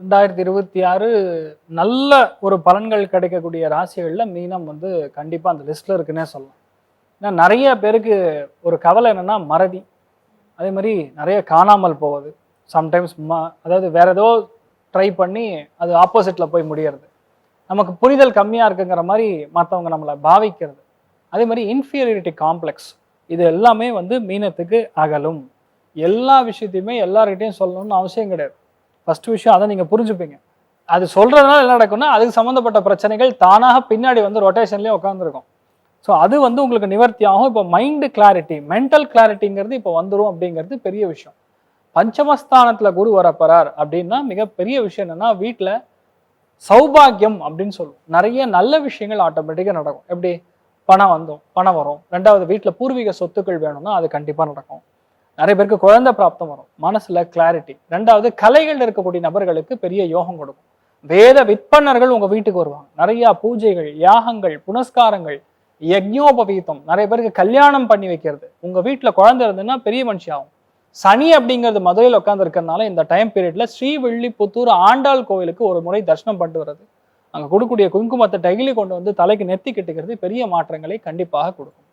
ரெண்டாயிரத்தி இருபத்தி ஆறு நல்ல ஒரு பலன்கள் கிடைக்கக்கூடிய ராசிகளில் மீனம் வந்து கண்டிப்பாக அந்த லிஸ்ட்டில் இருக்குன்னே சொல்லலாம். ஏன்னா நிறைய பேருக்கு ஒரு கவலை என்னென்னா மறதி. அதே மாதிரி நிறைய காணாமல் போவது. சம்டைம்ஸ் ம அதாவது வேறு ஏதோ ட்ரை பண்ணி அது ஆப்போசிட்டில் போய் முடியறது. நமக்கு புரிதல் கம்மியாக இருக்குங்கிற மாதிரி மற்றவங்க நம்மளை பாவிக்கிறது. அதே மாதிரி இன்ஃபீரியாரிட்டி காம்ப்ளெக்ஸ் இது எல்லாமே வந்து மீனத்துக்கு அகலும். எல்லா விஷயத்தையுமே எல்லார்கிட்டையும் சொல்லணும்னு அவசியம் கிடையாது. ஃபஸ்ட்டு விஷயம் அதை நீங்கள் புரிஞ்சுப்பீங்க. அது சொல்கிறதுனால என்ன நடக்கும்னா அதுக்கு சம்மந்தப்பட்ட பிரச்சனைகள் தானாக பின்னாடி வந்து ரொட்டேஷன்லேயே உட்காந்துருக்கும் ஸோ அது வந்து உங்களுக்கு நிவர்த்தி ஆகும் இப்போ மைண்டு கிளாரிட்டி மென்டல் கிளாரிட்டிங்கிறது இப்போ வந்துடும் அப்படிங்கிறது பெரிய விஷயம். பஞ்சமஸ்தானத்தில் குரு வரப்போறார் அப்படின்னா மிகப்பெரிய விஷயம் என்னென்னா வீட்டில் சௌபாகியம் அப்படின்னு சொல்லுவோம். நிறைய நல்ல விஷயங்கள் ஆட்டோமேட்டிக்காக நடக்கும். எப்படி? பணம் வந்தோம் பணம் வரும். ரெண்டாவது வீட்டில் பூர்வீக சொத்துக்கள் வேணும்னா அது கண்டிப்பாக நடக்கும். நிறைய பேருக்கு குழந்தை பிராப்தம் வரும். மனசுல கிளாரிட்டி ரெண்டாவது கலைகள் இருக்கக்கூடிய நபர்களுக்கு பெரிய யோகம் கொடுக்கும். வேத விற்பனர்கள் உங்க வீட்டுக்கு வருவாங்க. நிறைய பூஜைகள் யாகங்கள் புனஸ்காரங்கள் யஜ்ஞோபவீதம் நிறைய பேருக்கு கல்யாணம் பண்ணி வைக்கிறது. உங்க வீட்டுல குழந்தை இருந்ததுன்னா பெரிய மனுஷி ஆகும். சனி அப்படிங்கிறது மதுரையில் உட்கார்ந்து இருக்கிறதுனால இந்த டைம் பீரியட்ல ஸ்ரீவில்லிபுத்தூர் ஆண்டாள் கோவிலுக்கு ஒரு முறை தரிசனம் பண்ணிட்டு வர்றது. அங்க கொடுக்கக்கூடிய குங்குமத்தை டெய்லி கொண்டு வந்து தலைக்கு நெத்தி கட்டுகிறது பெரிய மாற்றங்களை கண்டிப்பாக கொடுக்கும்.